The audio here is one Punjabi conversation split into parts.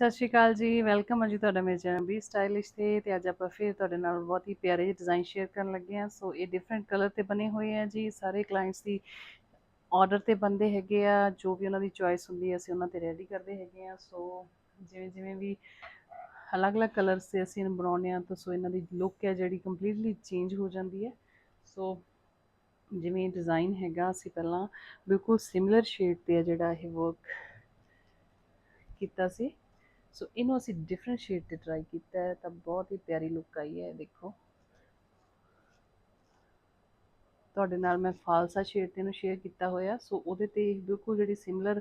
ਸਤਿ ਸ਼੍ਰੀ ਅਕਾਲ ਜੀ, ਵੈਲਕਮ ਹੈ ਜੀ ਤੁਹਾਡਾ ਮੇਰੇ ਚੈਨਲ ਵੀ ਸਟਾਈਲਿਸ਼ ਤੇ ਤੇ ਅੱਜ ਆਪਾਂ ਫਿਰ ਤੁਹਾਡੇ ਨਾਲ ਬਹੁਤ ਹੀ ਪਿਆਰੇ ਜਿਹੇ ਡਿਜ਼ਾਈਨ ਸ਼ੇਅਰ ਕਰਨ ਲੱਗੇ ਹਾਂ। ਸੋ ਇਹ ਡਿਫਰੈਂਟ ਕਲਰ ਤੇ ਬਣੇ ਹੋਏ ਆ ਜੀ। ਸਾਰੇ ਕਲਾਇੰਟਸ ਦੀ ਆਰਡਰ ਤੇ ਬੰਦੇ ਹੈਗੇ ਆ। ਜੋ ਵੀ ਉਹਨਾਂ ਦੀ ਚੁਆਇਸ ਹੁੰਦੀ ਹੈ, ਅਸੀਂ ਉਹਨਾਂ ਤੇ ਰੈਡੀ ਕਰਦੇ ਹੈਗੇ ਆ ਸੋ ਜਿਵੇਂ ਜਿਵੇਂ ਵੀ ਅਲੱਗ-ਅਲੱਗ ਕਲਰਸ ਤੇ ਅਸੀਂ ਇਹਨੂੰ ਬਣਾਉਂਦੇ ਆ ਤਾਂ ਸੋ ਇਹਨਾਂ ਦੀ ਲੁੱਕ ਹੈ ਜਿਹੜੀ ਕੰਪਲੀਟਲੀ ਚੇਂਜ ਹੋ ਜਾਂਦੀ ਹੈ। ਸੋ ਜਿਵੇਂ ਡਿਜ਼ਾਈਨ ਹੈਗਾ, ਅਸੀਂ ਪਹਿਲਾਂ ਬਿਲਕੁਲ ਸਿਮਿਲਰ ਸ਼ੇਡ ਤੇ ਆ ਜਿਹੜਾ ਇਹ ਵਰਕ ਕੀਤਾ ਸੀ। ਸੋ ਇਹਨੂੰ ਅਸੀਂ ਡਿਫਰੈਂਟ ਸ਼ੇਡ ਤੇ ਟਰਾਈ ਕੀਤਾ ਹੈ, ਤਾਂ ਬਹੁਤ ਹੀ ਪਿਆਰੀ ਲੁੱਕ ਆਈ ਹੈ, ਇਹ ਦੇਖੋ। ਤੁਹਾਡੇ ਨਾਲ ਮੈਂ ਫਾਲਸਾ ਸ਼ੇਡ ਤੇ ਇਹਨੂੰ ਸ਼ੇਅਰ ਕੀਤਾ ਹੋਇਆ। ਸੋ ਉਹਦੇ ਤੇ ਬਿਲਕੁਲ ਜਿਹੜੀ ਸਿਮਿਲਰ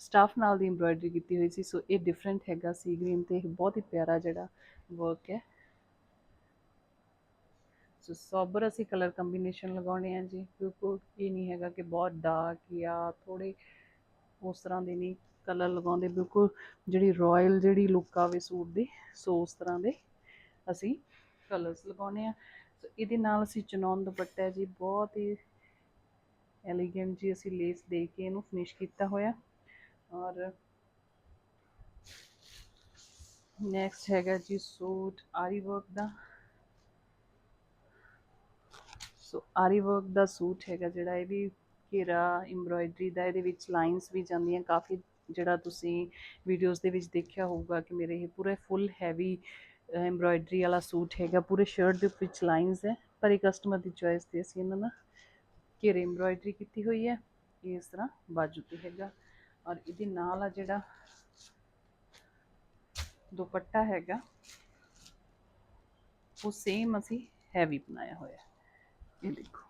ਸਟਾਫ ਨਾਲ ਦੀ ਐਮਬ੍ਰਾਇਡਰੀ ਕੀਤੀ ਹੋਈ ਸੀ। ਸੋ ਇਹ ਡਿਫਰੈਂਟ ਹੈਗਾ ਸੀ ਗ੍ਰੀਨ ਤੇ। ਇਹ ਬਹੁਤ ਹੀ ਪਿਆਰਾ ਜਿਹੜਾ ਵਰਕ ਹੈ। ਸੋ ਸੋਬਰ ਅਸੀਂ ਕਲਰ ਕੰਬੀਨੇਸ਼ਨ ਲਗਾਉਣੇ ਆ ਜੀ। ਬਿਲਕੁਲ ਇਹ ਨਹੀਂ ਹੈਗਾ ਕਿ ਬਹੁਤ ਡਾਰਕ ਜਾਂ ਥੋੜੇ ਉਸ ਤਰ੍ਹਾਂ ਦੇ ਨਹੀਂ। ਕਲਰ ਲਗਾਉਂਦੇ, ਬਿਲਕੁਲ ਜਿਹੜੀ ਰਾਇਲ ਜਿਹੜੀ ਲੁੱਕ ਆਵੇ ਸੂਟ ਦੀ, ਸੋ ਉਸ ਤਰ੍ਹਾਂ ਦੇ ਅਸੀਂ ਕਲਰਸ ਲਗਾਉਣੇ ਆ ਸੋ ਇਹਦੇ ਨਾਲ ਅਸੀਂ ਚਨੌਨ ਦੁਪੱਟਾ ਜੀ, ਬਹੁਤ ਹੀ ਐਲੀਗੈਂਟ ਜੀ ਅਸੀਂ ਲੇਸ ਦੇ ਕੇ ਇਹਨੂੰ ਫਿਨਿਸ਼ ਕੀਤਾ ਹੋਇਆ। ਔਰ ਨੈਕਸਟ ਹੈਗਾ ਜੀ ਸੂਟ ਆਰੀ ਵਰਕ ਦਾ। ਸੋ ਆਰੀ ਵਰਕ ਦਾ ਸੂਟ ਹੈਗਾ ਜਿਹੜਾ ਇਹ ਵੀ ਘੇਰਾ ਐਮਬ੍ਰਾਇਡਰੀ ਦਾ, ਇਹਦੇ ਵਿੱਚ ਲਾਈਨਸ ਵੀ ਜਾਂਦੀਆਂ, ਕਾਫੀ ਜਿਹੜਾ ਤੁਸੀਂ ਵੀਡੀਓਜ਼ ਦੇ ਵਿੱਚ ਦੇਖਿਆ ਹੋਊਗਾ ਕਿ ਮੇਰੇ ਇਹ ਪੂਰੇ ਫੁੱਲ ਹੈਵੀ ਐਮਬ੍ਰਾਇਡਰੀ ਵਾਲਾ ਸੂਟ ਹੈਗਾ। ਪੂਰੇ ਸ਼ਰਟ ਦੇ ਵਿੱਚ ਲਾਈਨਸ ਹੈ, ਪਰ ਇਹ ਕਸਟਮਰ ਦੀ ਚੋਇਸ ਤੇ ਅਸੀਂ ਇਹਨਾਂ ਨਾਲ ਘੇਰੇ ਐਮਬ੍ਰਾਇਡਰੀ ਕੀਤੀ ਹੋਈ ਹੈ। ਇਸ ਤਰ੍ਹਾਂ ਬਾਜੂ ਤੇ ਹੈਗਾ ਔਰ ਇਹਦੇ ਨਾਲ ਆ ਜਿਹੜਾ ਦੁਪੱਟਾ ਹੈਗਾ, ਉਹ ਸੇਮ ਅਸੀਂ ਹੈਵੀ ਬਣਾਇਆ ਹੋਇਆ ਇਹ ਦੇਖੋ।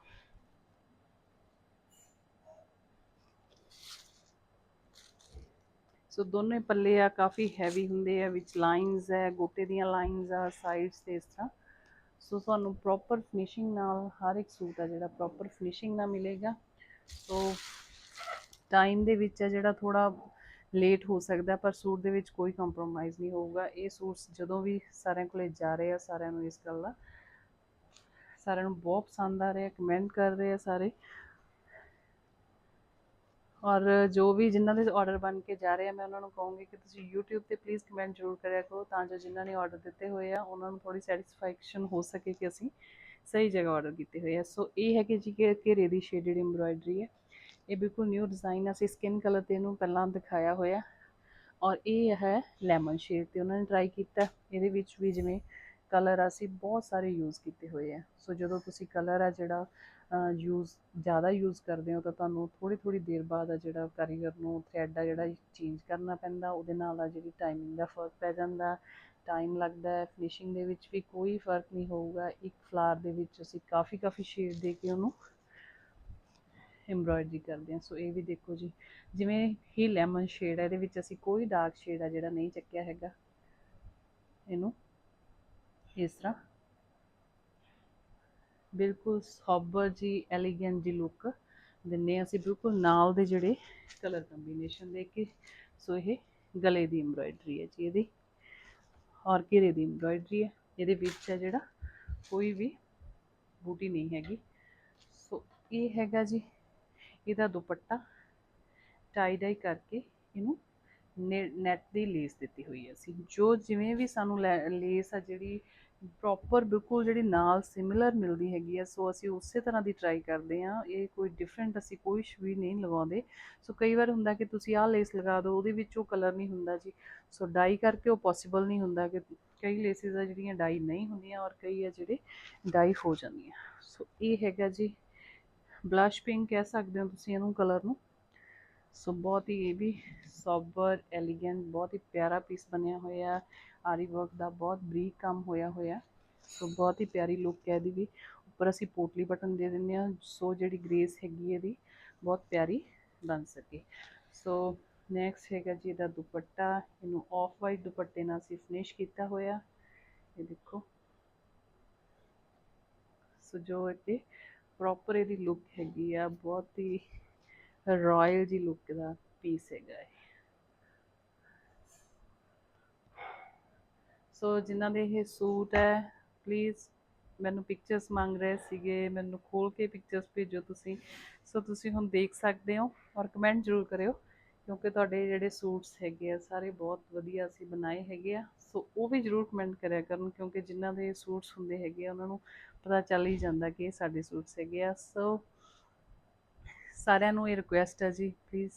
ਸੋ ਦੋਨੇ ਪੱਲੇ ਆ ਕਾਫੀ ਹੈਵੀ ਹੁੰਦੇ ਆ, ਵਿੱਚ ਲਾਈਨਸ ਹੈ, ਗੋਟੇ ਦੀਆਂ ਲਾਈਨਸ ਆ ਸਾਈਡਸ ਤੇ ਇਸ ਤਰ੍ਹਾਂ। ਸੋ ਤੁਹਾਨੂੰ ਪ੍ਰੋਪਰ ਫਿਨਿਸ਼ਿੰਗ ਨਾਲ ਹਰ ਇੱਕ ਸੂਟ ਆ ਜਿਹੜਾ ਪ੍ਰੋਪਰ ਫਿਨਿਸ਼ਿੰਗ ਨਾਲ ਮਿਲੇਗਾ। ਸੋ ਟਾਈਮ ਦੇ ਵਿੱਚ ਆ ਜਿਹੜਾ ਥੋੜਾ ਲੇਟ ਹੋ ਸਕਦਾ, ਪਰ ਸੂਟ ਦੇ ਵਿੱਚ ਕੋਈ ਕੰਪਰੋਮਾਈਜ਼ ਨਹੀਂ ਹੋਊਗਾ। ਇਹ ਸੂਟਸ ਜਦੋਂ ਵੀ ਸਾਰਿਆਂ ਕੋਲੇ ਜਾ ਰਹੇ ਆ, ਸਾਰਿਆਂ ਨੂੰ ਇਸ ਗੱਲ ਦਾ, ਸਾਰਿਆਂ ਨੂੰ ਬਹੁਤ ਪਸੰਦ ਆ ਰਿਹਾ ਕਮੈਂਟ ਕਰ ਰਹੇ ਆ ਸਾਰੇ। ਔਰ ਜੋ ਵੀ ਜਿਨ੍ਹਾਂ ਦੇ ਆਰਡਰ ਬਣ ਕੇ ਜਾ ਰਹੇ ਆ, ਮੈਂ ਉਹਨਾਂ ਨੂੰ ਕਹੂੰਗੀ ਕਿ ਤੁਸੀਂ YouTube ਤੇ ਪਲੀਜ਼ ਕਮੈਂਟ ਜ਼ਰੂਰ ਕਰਿਆ ਕਰੋ ਤਾਂ ਜੋ ਜਿਨ੍ਹਾਂ ਨੇ ਆਰਡਰ ਦਿੱਤੇ ਹੋਏ ਆ, ਉਹਨਾਂ ਨੂੰ ਥੋੜੀ ਸੈਟੀਸਫੈਕਸ਼ਨ ਹੋ ਸਕੇ ਕਿ ਅਸੀਂ ਸਹੀ ਜਗ੍ਹਾ ਆਰਡਰ ਕੀਤੇ ਹੋਏ ਆ। ਸੋ ਇਹ ਹੈ ਕਿ ਜੀ ਕਿ ਘੇਰੇ ਦੀ ਸ਼ੇਡਡ ਐਮਬ੍ਰਾਇਡਰੀ ਹੈ ਇਹ ਬਿਲਕੁਲ ਨਿਊ ਡਿਜ਼ਾਈਨ ਅਸੀਂ ਸਕਿਨ ਕਲਰ ਤੇ ਇਹਨੂੰ ਪਹਿਲਾਂ ਦਿਖਾਇਆ ਹੋਇਆ। ਔਰ ਇਹ ਹੈ ਲੈਮਨ ਸ਼ੇਡ ਤੇ ਉਹਨਾਂ ਨੇ ਟਰਾਈ ਕੀਤਾ। ਇਹਦੇ ਵਿੱਚ ਵੀ ਜਿਵੇਂ ਕਲਰ ਅਸੀਂ ਬਹੁਤ ਸਾਰੇ ਯੂਜ਼ ਕੀਤੇ ਹੋਏ ਆ। ਸੋ ਜਦੋਂ ਤੁਸੀਂ ਕਲਰ ਆ ਜਿਹੜਾ ਯੂਜ਼ ਜ਼ਿਆਦਾ ਯੂਜ਼ ਕਰਦੇ ਹੋ ਤਾਂ ਤੁਹਾਨੂੰ ਥੋੜੀ ਥੋੜੀ ਦੇਰ ਬਾਅਦ ਆ ਜਿਹੜਾ ਕਾਰੀਗਰ ਨੂੰ ਥ੍ਰੈਡ ਆ ਜਿਹੜਾ ਚੇਂਜ ਕਰਨਾ ਪੈਂਦਾ, ਉਹਦੇ ਨਾਲ ਆ ਜਿਹੜੀ ਟਾਈਮਿੰਗ ਦਾ ਫ਼ਰਕ ਪੈ ਜਾਂਦਾ। ਟਾਈਮ ਲੱਗਦਾ ਹੈ ਫਿਨਿਸ਼ਿੰਗ ਦੇ ਵਿੱਚ ਵੀ ਕੋਈ ਫ਼ਰਕ ਨਹੀਂ ਹੋਊਗਾ। ਇੱਕ ਫਲਾਰ ਦੇ ਵਿੱਚ ਅਸੀਂ ਕਾਫੀ ਕਾਫੀ ਸ਼ੇਡ ਦੇ ਕੇ ਉਹਨੂੰ ਐਮਬ੍ਰਾਇਡਰੀ ਕਰਦੇ ਹਾਂ। ਸੋ ਇਹ ਵੀ ਦੇਖੋ ਜੀ, ਜਿਵੇਂ ਹੀ ਲੈਮਨ ਸ਼ੇਡ ਹੈ ਇਹਦੇ ਵਿੱਚ ਅਸੀਂ ਕੋਈ ਡਾਰਕ ਸ਼ੇਡ ਆ ਜਿਹੜਾ ਨਹੀਂ ਚੱਕਿਆ ਹੈਗਾ। ਇਹਨੂੰ ਇਸ ਤਰ੍ਹਾਂ ਬਿਲਕੁਲ ਸੋਬਰ ਜੀ ਐਲੀਗੈਂਟ ਜੀ ਲੁੱਕ ਦਿੰਨੇ ਅਸੀਂ ਬਿਲਕੁਲ ਨਾਲ ਦੇ ਜਿਹੜੇ ਕਲਰ ਕੰਬੀਨੇਸ਼ਨ ਦੇ ਕੇ। ਸੋ ਇਹ ਗਲੇ ਦੀ ਐਮਬ੍ਰਾਇਡਰੀ ਹੈ ਜੀ ਇਹਦੀ, ਔਰ ਘੇਰੇ ਦੀ ਐਮਬ੍ਰਾਇਡਰੀ ਹੈ। ਇਹਦੇ ਵਿੱਚ ਹੈ ਜਿਹੜਾ ਕੋਈ ਵੀ ਬੂਟੀ ਨਹੀਂ ਹੈਗੀ। ਸੋ ਇਹ ਹੈਗਾ ਜੀ, ਇਹਦਾ ਦੁਪੱਟਾ ਟਾਈ ਡਾਈ ਕਰਕੇ ਇਹਨੂੰ ਨੈਟ ਦੀ ਲੇਸ ਦਿੱਤੀ ਹੋਈ ਹੈ ਅਸੀਂ। ਜੋ ਜਿਵੇਂ ਵੀ ਸਾਨੂੰ ਲੇਸ ਆ ਜਿਹੜੀ ਪ੍ਰੋਪਰ ਬਿਲਕੁਲ ਜਿਹੜੀ ਨਾਲ ਸਿਮਿਲਰ ਮਿਲਦੀ ਹੈਗੀ ਆ, ਸੋ ਅਸੀਂ ਉਸੇ ਤਰ੍ਹਾਂ ਦੀ ਟਰਾਈ ਕਰਦੇ ਆ ਇਹ ਕੋਈ ਡਿਫਰੈਂਟ ਅਸੀਂ ਕੋਈ ਵੀ ਨਹੀਂ ਲਗਾਉਂਦੇ ਸੋ ਕਈ ਵਾਰ ਹੁੰਦਾ ਕਿ ਤੁਸੀਂ ਆਹ ਲੇਸ ਲਗਾ ਦਿਓ, ਉਹਦੇ ਵਿੱਚ ਉਹ ਕਲਰ ਨਹੀਂ ਹੁੰਦਾ ਜੀ। ਸੋ ਡਾਈ ਕਰਕੇ ਉਹ ਪੋਸੀਬਲ ਨਹੀਂ ਹੁੰਦਾ ਕਿ ਕਈ ਲੇਸਿਸ ਆ ਜਿਹੜੀਆਂ ਡਾਈ ਨਹੀਂ ਹੁੰਦੀਆਂ ਔਰ ਕਈ ਆ ਜਿਹੜੇ ਡਾਈ ਹੋ ਜਾਂਦੀਆਂ। ਸੋ ਇਹ ਹੈਗਾ ਜੀ। ਬਲਸ਼ ਪਿੰਕ ਕਹਿ ਸਕਦੇ ਹੋ ਤੁਸੀਂ ਇਹਨੂੰ ਕਲਰ ਨੂੰ। ਸੋ ਬਹੁਤ ਹੀ ਇਹ ਵੀ ਸੋਬਰ ਐਲੀਗੈਂਟ ਬਹੁਤ ਹੀ ਪਿਆਰਾ ਪੀਸ ਬਣਿਆ ਹੋਇਆ ਆਰੀ ਵਰਕ ਦਾ ਬਹੁਤ ਬਰੀਕ ਕੰਮ ਹੋਇਆ ਹੋਇਆ ਸੋ ਬਹੁਤ ਹੀ ਪਿਆਰੀ ਲੁੱਕ ਹੈ ਇਹਦੀ ਵੀ। ਉੱਪਰ ਅਸੀਂ ਪੋਟਲੀ ਬਟਨ ਦੇ ਦਿੰਦੇ ਆ ਸੋ ਜਿਹੜੀ ਗ੍ਰੇਸ ਹੈਗੀ ਇਹਦੀ, ਬਹੁਤ ਪਿਆਰੀ ਬਣ ਸਕੇ। ਸੋ ਨੈਕਸਟ ਹੈਗਾ ਜੀ ਇਹਦਾ ਦੁਪੱਟਾ। ਇਹਨੂੰ ਆਫ ਵਾਈਟ ਦੁਪੱਟੇ ਨਾਲ ਅਸੀਂ ਫਿਨਿਸ਼ ਕੀਤਾ ਹੋਇਆ। ਇਹ ਦੇਖੋ। ਸੋ ਜੋ ਇਹ ਪ੍ਰੋਪਰ ਇਹਦੀ ਲੁੱਕ ਹੈਗੀ ਆ, ਬਹੁਤ ਹੀ ਰਾਇਲ ਜੀ ਲੁੱਕ ਦਾ ਪੀਸ ਹੈਗਾ ਇਹ। ਸੋ ਜਿਨ੍ਹਾਂ ਦੇ ਇਹ ਸੂਟ ਹੈ ਪਲੀਜ਼ ਮੈਨੂੰ ਪਿਕਚਰਸ ਮੰਗ ਰਹੇ ਸੀਗੇ, ਮੈਨੂੰ ਖੋਲ ਕੇ ਪਿਕਚਰਸ ਭੇਜੋ ਤੁਸੀਂ। ਸੋ ਤੁਸੀਂ ਹੁਣ ਦੇਖ ਸਕਦੇ ਹੋ ਔਰ ਕਮੈਂਟ ਜ਼ਰੂਰ ਕਰਿਓ, ਕਿਉਂਕਿ ਤੁਹਾਡੇ ਜਿਹੜੇ ਸੂਟਸ ਹੈਗੇ ਆ, ਸਾਰੇ ਬਹੁਤ ਵਧੀਆ ਅਸੀਂ ਬਣਾਏ ਹੈਗੇ ਆ। ਸੋ ਉਹ ਵੀ ਜਰੂਰ ਕਮੈਂਟ ਕਰਿਆ ਕਰਨ, ਕਿਉਂਕਿ ਜਿਨ੍ਹਾਂ ਦੇ ਸੂਟਸ ਹੁੰਦੇ ਹੈਗੇ ਆ, ਉਹਨਾਂ ਨੂੰ ਪਤਾ ਚੱਲ ਹੀ ਜਾਂਦਾ ਕਿ ਇਹ ਸਾਡੇ ਸੂਟਸ ਹੈਗੇ ਆ। ਸੋ ਸਾਰਿਆਂ ਨੂੰ ਇਹ ਰਿਕੁਐਸਟ ਹੈ ਜੀ ਪਲੀਜ਼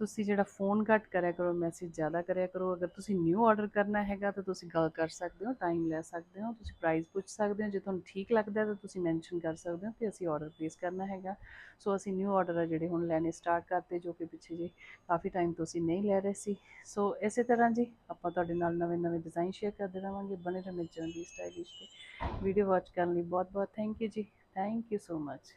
ਤੁਸੀਂ ਜਿਹੜਾ ਫੋਨ ਘੱਟ ਕਰਿਆ ਕਰੋ ਮੈਸੇਜ ਜ਼ਿਆਦਾ ਕਰਿਆ ਕਰੋ। ਅਗਰ ਤੁਸੀਂ ਨਿਊ ਆਰਡਰ ਕਰਨਾ ਹੈਗਾ, ਤਾਂ ਤੁਸੀਂ ਗੱਲ ਕਰ ਸਕਦੇ ਹੋ ਟਾਈਮ ਲੈ ਸਕਦੇ ਹੋ, ਤੁਸੀਂ ਪ੍ਰਾਈਸ ਪੁੱਛ ਸਕਦੇ ਹੋ। ਜੇ ਤੁਹਾਨੂੰ ਠੀਕ ਲੱਗਦਾ ਤਾਂ ਤੁਸੀਂ ਮੈਂਸ਼ਨ ਕਰ ਸਕਦੇ ਹੋ ਕਿ ਅਸੀਂ ਆਰਡਰ ਪਲੇਸ ਕਰਨਾ ਹੈਗਾ। ਸੋ ਅਸੀਂ ਨਿਊ ਆਰਡਰ ਆ ਜਿਹੜੇ ਹੁਣ ਲੈਣੇ ਸਟਾਰਟ ਕਰਤੇ, ਜੋ ਕਿ ਪਿੱਛੇ ਜੇ ਕਾਫੀ ਟਾਈਮ ਤੋਂ ਅਸੀਂ ਨਹੀਂ ਲੈ ਰਹੇ ਸੀ। ਸੋ ਇਸੇ ਤਰ੍ਹਾਂ ਜੀ, ਆਪਾਂ ਤੁਹਾਡੇ ਨਾਲ ਨਵੇਂ ਨਵੇਂ ਡਿਜ਼ਾਈਨ ਸ਼ੇਅਰ ਕਰਦੇ ਰਹਾਂਗੇ ਬਣੇ ਰਹਿਣਾ ਚੰਗੀ ਸਟਾਈਲਿਸ਼ ਤੇ। ਵੀਡੀਓ ਵਾਚ ਕਰਨ ਲਈ ਬਹੁਤ ਬਹੁਤ ਥੈਂਕ ਯੂ ਜੀ। Thank you so much